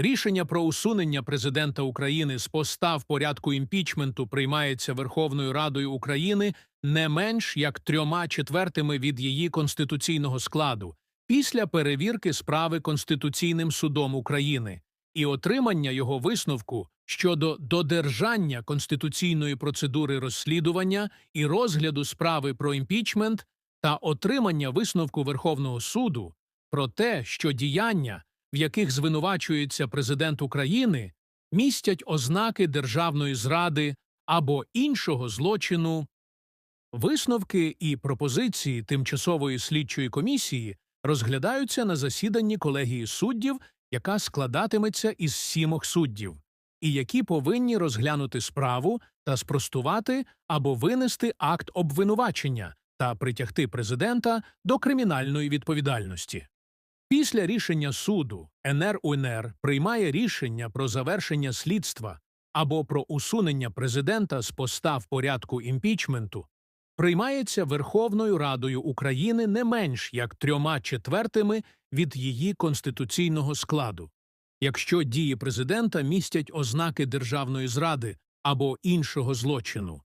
Рішення про усунення президента України з поста в порядку імпічменту приймається Верховною Радою України не менш як трьома четвертими від її конституційного складу після перевірки справи Конституційним судом України і отримання його висновку щодо додержання конституційної процедури розслідування і розгляду справи про імпічмент та отримання висновку Верховного суду про те, що діяння, в яких звинувачується президент України, містять ознаки державної зради або іншого злочину. Висновки і пропозиції тимчасової слідчої комісії розглядаються на засіданні колегії суддів, яка складатиметься із сімох суддів, і які повинні розглянути справу та спростувати або винести акт обвинувачення та притягти президента до кримінальної відповідальності. Після рішення суду НРУНР приймає рішення про завершення слідства або про усунення президента з поста в порядку імпічменту приймається Верховною Радою України не менш як трьома четвертими від її конституційного складу, якщо дії президента містять ознаки державної зради або іншого злочину.